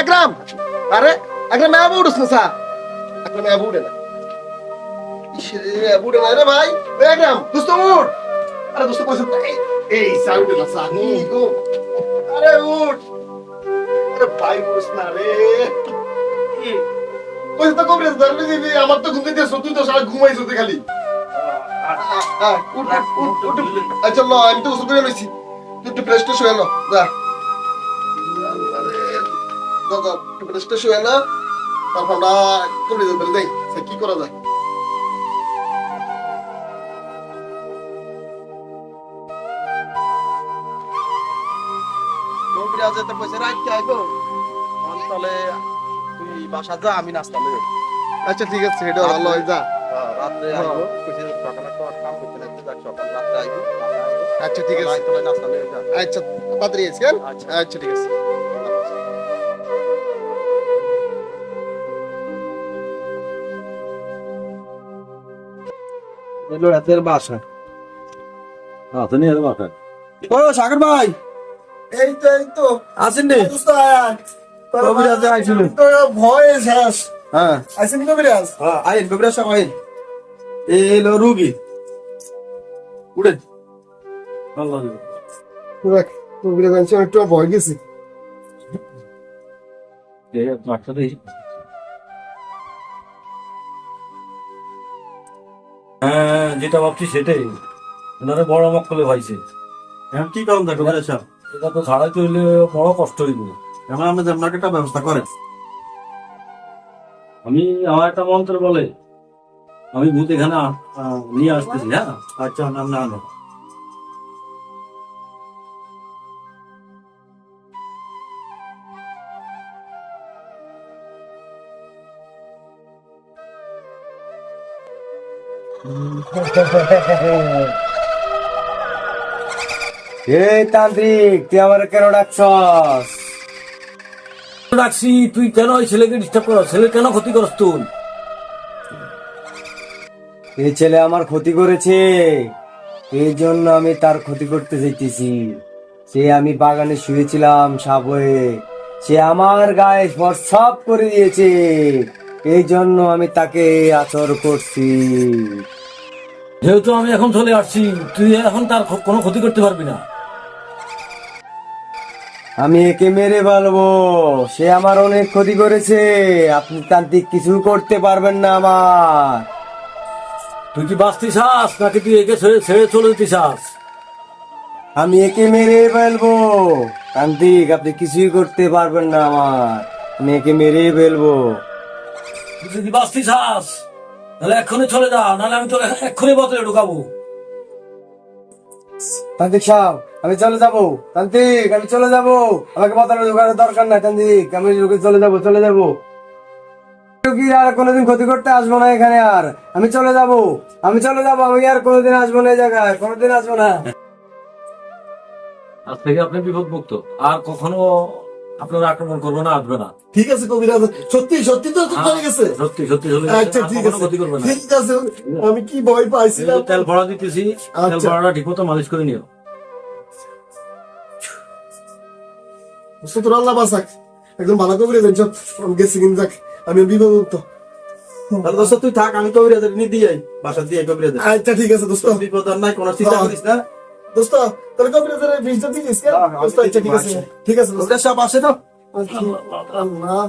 আকরাম আরে আকরাম মে বুড়ুস না সা আকরাম মে বুড়ে না ইসরে না রে ভাই আকরাম দোস্ত উঠ আরে দোস্ত কইছ এই সাউন্ড না সা নি গো আরে উঠ আরে ভাই বুড়ুস না রে কইছ তো কবরে ধরবি দিবি আমার তো ঘুমতে দিয়েছ তুই তো সারা ঘুমাইছ তুই খালি। আচ্ছা আমি তো উসুল করে তুই একটু শুয়ে লো যা দাদা একটু প্রেস্টে শুয়ে না তারপর আমরা কবরে যাব যাই সে কি করা যায়। কবিরাজে তো কইছে আইবো তাহলে তুই বাসা যা আমি নাস্তা লই আচ্ছা ঠিক আছে ভালো হয় যা। রাত্রে হ্যাঁ। আইবো কইছে সকালে তো কাম করতে লাগতে যাক সকাল রাত্রে আইবো আচ্ছা ঠিক আছে। আচ্ছা আইস আচ্ছা। আচ্ছা ঠিক আছে। এলো রাতের বাসা। আপনি এর বাসা? ও সাগর ভাই। এই তো এই তো। আছেন রে দোস্ত আয়া কবিরাজ আইছিল। তো ভয় শেষ। হ্যাঁ। আইসেন কবিরাজ? হ্যাঁ আইন কবিরাজ সাহেব আইন। এলো রুগী। উড়েন আল্লাহ দেখ কবিরাজ আনছে একটু ভয় গেছি। এই মাঠটা হ্যাঁ যেটা ভাবছি সেটাই। ওনারা বড় মক্কলে ভাইছে। এখন কি করুন দেখো ভাই সাহেব এটা তো ছাড়াই চলে বড় কষ্ট হইব। এখন আপনি আপনাকে একটা ব্যবস্থা করেন। আমি আমার একটা মন্ত্র বলে আমি ভূত এখানে নিয়ে আসতেছি হ্যাঁ? আচ্ছা নাম না না এই তান্ত্রিক তুই আমার কেন ডাকছস? ডাকছি তুই কেন ওই ছেলেকে ডিস্টার্ব করস? ছেলে কেন ক্ষতি করস তুই? এই ছেলে আমার ক্ষতি করেছে। এই জন্য আমি তার ক্ষতি করতে চাইতেছি সে আমি বাগানে শুয়েছিলাম সাপ হয়ে সে আমার গায়ে সব করে দিয়েছে। এই জন্য আমি তাকে আচর করছি। যেহেতু আমি এখন চলে আসছি তুই এখন তার খ- কোনো ক্ষতি করতে পারবি না। আমি একে মেরে ফেলব। সে আমার অনেক ক্ষতি করেছে। আপনি তান্ত্রিক কিছু করতে পারবেন না আমার। তুই কি বাঁচতে চাস নাকি তুই একে ছেড়ে ছেড়ে চলে যেতে চাস? আমি একে মেরে ফেলব। তান্ত্রিক আপনি কিছুই করতে পারবেন না আমার। আমি একে মেরে ফেলব। তুই যদি বাঁচতে চাস তাহলে এক্ষুনি চলে যা নাহলে আমি তোকে এক্ষুনি বদলে ঢুকাবো। তান্ত্রিক সাহেব আমি চলে যাব। তান্ত্রিক আমি চলে যাব। আমাকে বদলানোর দোকানের দরকার নাই তান্ত্রিক। আমি চলে যাব চলে যাব। কি আর কোনোদিন ক্ষতি করতে আসব না এখানে আর। আমি চলে যাব। আমি চলে যাব আমি আর কোনোদিন আসব না এই জায়গায় কোনোদিন আসব না। আজ থেকে আপনি বিপদ মুক্ত আর কখনো আপনার আক্রমণ করব না আসবে না। ঠিক আছে কবিরাজ সত্যি সত্যি তো হ্যাঁ, চলে গেছে? সত্যি সত্যি চলে। আচ্ছা ঠিক আছে। ক্ষতি করবে না। ঠিক আছে আমি কি ভয় পাইছিলাম? তেল ভরা দিতেছি তেল আচ্ছা। ভরাটা ঠিক মতো মালিশ করে নিও। সুতরাং আল্লাহ বাসাক একদম ভালো কবিরাজ আনছ আমি গেছি কিন্তু যাক আমি বিপদ মুক্ত তাহলে দোস্ত তুই থাক আমি নিয়ে দিয়ে বাসা দিয়ে কবিরাজের আচ্ছা ঠিক আছে দোস্ত। বিপদ আর নাই কোনো চিন্তা হ্যাঁ। করিস না। দোস্ত তাহলে কবিরাজের ফিসটা দিছিস কেন হ্যাঁ, হ্যাঁ, দোস্ত আচ্ছা ঠিক আছে আচ্ছা। ঠিক আছে দোস্ত কবিরাজ সাহেব আসে তো আচ্ছা, আল্লাহ